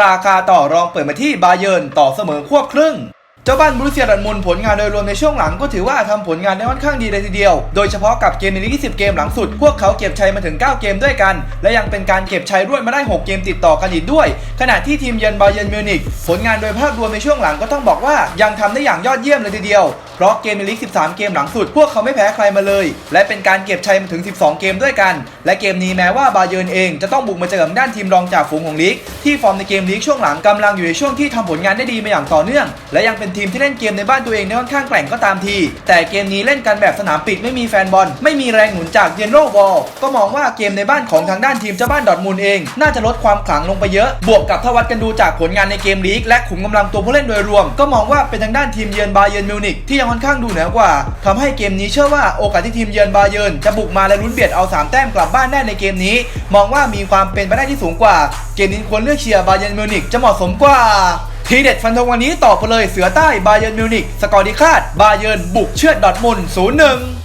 ราคาต่อรองเปิดมาที่บาเยิร์นต่อเสมอควบครึ่ง เจ้าบ้านบรูเซียดอร์ทมุนผลงานโดยรวมในช่วงหลังก็ถือว่าทำผลงานได้ค่อนข้างดีเลยทีเดียว โดยเฉพาะกับเกมในลีก20 เกมหลังสุด พวกเขาเก็บชัยมาถึง 9 เกมด้วยกัน และยังเป็นการเก็บชัยรวดมาได้ 6 เกมติดต่อกันอีกด้วย ขณะที่ทีมเยือนบาเยิร์นมิวนิกผลงานโดยภาพรวมในช่วงหลังก็ต้องบอกว่ายังทำได้อย่างยอดเยี่ยมเลยทีเดียว เพราะเกมในลีก 13 เกมหลังสุด พวกเขาไม่แพ้ใครมาเลย และเป็นการเก็บชัยมาถึง 12 เกมด้วยกัน และเกมนี้แม้ว่าบาเยิร์นเองจะต้องบุกมาเจอกับด้านทีมรองจากฝูงของลีกที่ฟอร์มในเกมลีกช่วงหลังกำลังอยู่ในช่วงที่ทำผลงานได้ดีมาอย่างต่อเนื่อง และยังเป็นทีมที่เล่นเกมในบ้านตัวเองได้ค่อนข้างแกร่งก็ตามที แต่เกมนี้เล่นกันแบบสนามปิดไม่มีแฟนบอล ไม่มีแรงหนุนจากเยนโรบอลก็มองว่าเกมในบ้านของทางด้านทีมเจ้าบ้านดอทมุนด์เอง น่าจะลดความขลังลงไปเยอะ บวกกับถ้าวัดกันดูจากผลงานในเกมลีก และขุมกำลังตัวผู้เล่นโดยรวม ก็มองว่าเป็นทางด้านทีมเยือนบาเยิร์นมิวนิกที่ยังค่อนข้างดูเหนือกว่าทำให้เกมนี้เชื่อว่าโอกาสที่ทีมเยือนบาเยิร์นจะบุกมาและลุ้นเบียดเอาสามแต้มกลับบ้านได้ในเกมนี้ มองว่ามีความเป็นไปได้ที่สูงกว่า เกมนี้ควรเลือกเชียร์บาเยิร์นมิวนิกจะเหมาะสมกว่า ทีเด็ดฟันธงวันนี้ต่อไปเลยเสือใต้บาเยิร์นมิวนิกสกอร์ดีคาดบาเยิร์นบุกเชือดดอทมุนด์0-1